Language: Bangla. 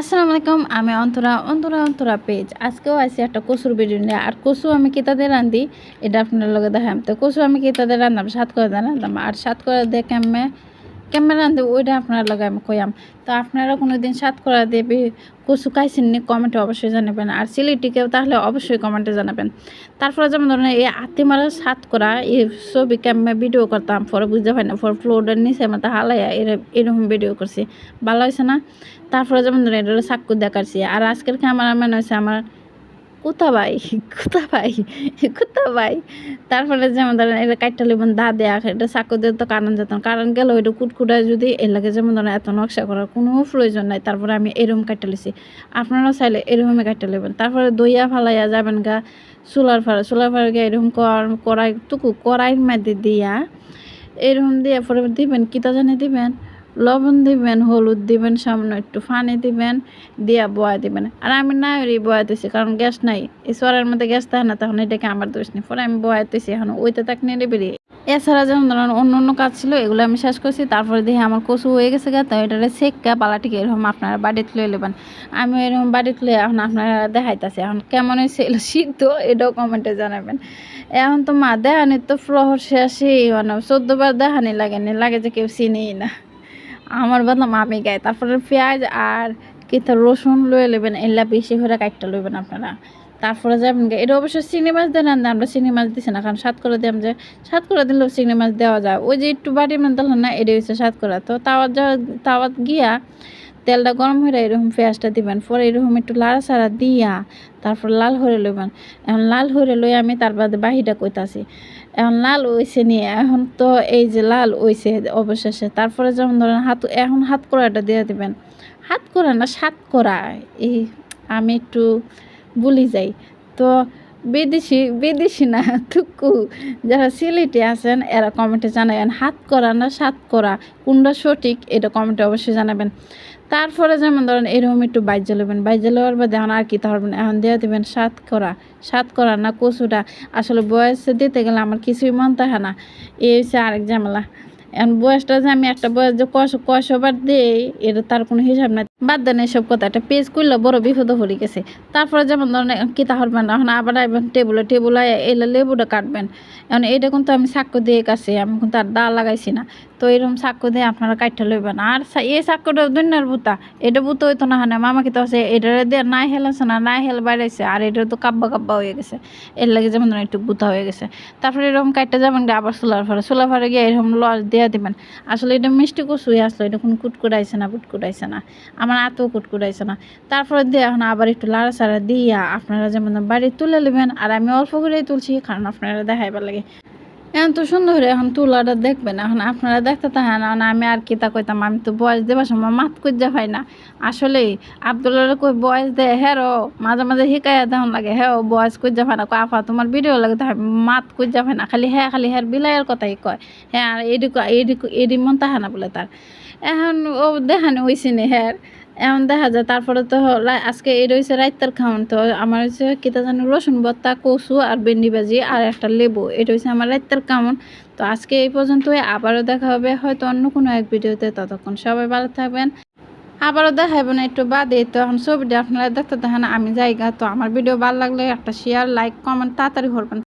আসসালামু আলাইকুম, আমি অন্তরা অন্তরা অন্তরা পেজ। আজকেও আছি একটা কচুর ভিডিও নিয়ে। আর কচু আমি কেতাদের রান্ধি? এটা আপনার লগে দেখাম। তো কচু আমি কেতাদের রান্ধাম সাত করে রান্ধাম আর সাত করে দেখে কেমনে কেমনে রান্ধি ওইটা আপনার লগে আমি কইয়াম। তো আপনারা কোনো দিন সাত করা দিয়ে বি- কচু খাইছেন নি, কমেন্টে অবশ্যই জানাবেন। আর সিলিটিকেও তাহলে অবশ্যই কমেন্টে জানাবেন। তারপরে যেমন ধরেন এই আত্মি মারা সাত করা, এই ছবি কেমনে ভিডিও করতাম পরে বুঝতে পারি না পরে ফ্লোরের নিচে মতো হালাইয়া এর- এরকম ভিডিও করছি। ভালো হয়েছে না? তারপরে যেমন ধরেন এটা সাক্ষু দেখাচ্ছি আর আজকের ক্যামেরাম্যান হয়েছে আমার কুতা ভাই কুতা ভাই কুতা ভাই তারপরে যেমন ধরেন এটা কাটটা লিবেন দা দেয়া, এটা সাক্ষ্য দিয়ে তো কারণ যেত। কারণ গেল ওইটা কুটকুটায় যদি এর লাগে যেমন ধরেন এত নকশা করার কোনো প্রয়োজন নাই, তারপরে আমি এরকম কাটটা লিছি আপনারাও চাইলে এরকমই কাটটা লিবেন তারপরে দইয়া ফালাইয়া যাবেন গা সোলার ফাড়া। সোলার ফাড়া গিয়ে এরকম কড়াই, টুকু কড়াইয়ের মধ্যে দিয়া এরকম দিয়ে পরে দিবেন, কিতা জানি দিবেন? লবণ দিবেন, হলুদ দিবেন, সামান্য একটু পানি দিবেন, দিয়া বয়া দিবেন। আর আমি না ওই বয়াতেছি কারণ গ্যাস নাই। এই সরের মধ্যে গ্যাস থাকে না, তখন এটাকে আমার দোষ নেই। পরে আমি বয়াতেছি এখন ওইটা তাক নিয়ে বেরিয়ে। এছাড়া যেমন ধরুন অন্য অন্য কাজ ছিল, এগুলো আমি শেষ করছি। তারপরে দেখি আমার কচু হয়ে গেছে গা তো এটারে সেক্কা পালাটিকে এরকম আপনারা বাড়িতে লয়ে নেবেন আমি এরকম বাড়িতে লয়ে এখন আপনারা দেখাইতেছি, এখন কেমন হয়েছে এলো সিদ্ধ, এটাও কমেন্টে জানাবেন। এখন তো মা দেখানি তো প্রহর শেষই মানে চোদ্দবার দেখানি লাগেনি, লাগে যে কেউ চিনেই না। আমার বদলাম, আমি গাই। তারপরে পেঁয়াজ আর কেতা রসুন লয়ে নেবেন এলা বেশি করে কাটটা লইবেন আপনারা। তারপরে যাবেন। এটা অবশ্য চিংড়ি মাছ দেন না, আমরা চিংড়ি মাছ দিছি না, কারণ সাত করে দিলাম যে সাত করে দিলেও চিংড়ি মাছ দেওয়া যায়। ওই যে একটু বাড়ি মানে দিলাম না এটা হচ্ছে সাত করা তো তাওয়াত যাওয়া তাওয়াত গিয়া তেলটা গরম হয়ে এরকম পেঁয়াজটা দিবেন, পরে এরকম একটু লাড়া সাড়া দিয়া তারপর লাল হয়ে লইবেন। এখন লাল হয়ে লই আমি তার বাদে বাহিটা কইতাছি। এখন লাল হইছে নিয়ে, এখন তো এই যে লাল হইছে অবশেষে, তারপরে যেমন ধরেন হাত, এখন হাত করাটা দিয়ে দিবেন। হাত করা না সাত করা এই আমি একটু ভুলি যাই। তো বিদেশি বিদেশি না টুকু যারা সিলেটে আছেন, এরা কমেন্টে জানাবেন, হাত করা না সাত করা? কোনটা সঠিক? এটা কমেন্টে অবশ্যই জানাবেন। তারপরে যেমন ধরেন, এরকম একটু বাইজে লবেন বাইজে লওয়ার বাদে এখন আর কি ধরবেন? এখন দিয়ে দেবেন, সাত করা। সাত করা না কচুটা? আসলে বয়সে দিতে গেলে আমার কিছুই মন থাকে না। এই হচ্ছে আরেক ঝামেলা। এখন বয়সটা যে আমি একটা বয়স যে কষ কষবার দিই, এটা তার কোনো হিসাব নাই। বাদ দেন এসব কথা, একটা পেজ করলে বড় বিপদ পড়ে গেছে। তারপরে যেমন ধরেন কিতা না এখন আবার আইবেন টেবুলে টেবুলে এলে লেবুটা কাটবেন। এখন এটা কিন্তু আমি সাক্ষ্য দিয়ে কাছে আমি কিন্তু আর দা লাগাইছি না। তো এরকম সাক্ষ্য দিয়ে আপনারা কাটতে লইবেন। আর এই সাক্ষ্যটা দুনিয়ার বুতা, এটা বুতো হইতো না হানে। মামা কি তো আছে এটা দিয়ে নাই হেল আছে না, নাই হেল বাইরেছে আর এটা তো কাব্বা কাব্বা হয়ে গেছে। এর লাগে যেমন ধরেন একটু বুতা হয়ে গেছে। তারপরে এরকম কাটতে যাবেন আবার সোলার ফারে সোলার ফারে গিয়ে এরকম লস দিয়ে দিবেন। আসলে এটা মিষ্টি কচুই আসলো, এটা কোনো কুটকুটাইছে না কুটকুটাইছে না। আমার এত কুটকুটাইছে না। তারপরে দিয়ে এখন আবার একটু লাড়া সাড়া দিয়া আপনারা যেমন বাড়ি তুলে নেবেন, আর আমি অল্প করেই তুলছি, কারণ আপনারা দেখাইবার লাগে। এখন তো সুন্দর, এখন তুলাটা দেখবেন, এখন আপনারা দেখতে থাকেন এখন আমি আর কি তা কইতাম, আমি তো বয়স দেবার সময় মাত কুজ্জা পাই না। আসলে আবদুল্লার কই বয়স দে হেরো, মাঝে মাঝে শিকাইয়া দেওয়ান লাগে হ্যাঁ বয়স কুজ্জা পায় না, কয়, আপা, তোমার ভিডিও লাগে তাই মাত কুজ্জা পায় না, খালি হ্যাঁ খালি হ্যাঁ বিলাইয়ের কথাই কয়। হ্যাঁ আর এডি এডি এডি মন তাহা না বলে তার। এখন ও দেখানি হয়েছে নি হ্যাঁ এখন দেখা যায় তারপরে তো আজকে এই রয়েছে রাইতার খাওয়ান তো আমার হচ্ছে কিতা জানি, রসুন ভর্তা কচু আর ভেন্ডি ভাজি আর একটা লেবু। এটা হচ্ছে আমার রাইতার খাওয়ান তো আজকে এই পর্যন্তই, আবারও দেখা হবে হয়তো অন্য কোনো এক ভিডিওতে, ততক্ষণ সবাই ভালো থাকবেন। আবারও দেখাবেন একটু বাদে, তো এখন ছবিটা আপনারা দেখতে দেখেন আমি জায়গা। তো আমার ভিডিও ভালো লাগলে একটা শেয়ার লাইক কমেন্ট তাড়াতাড়ি করবেন।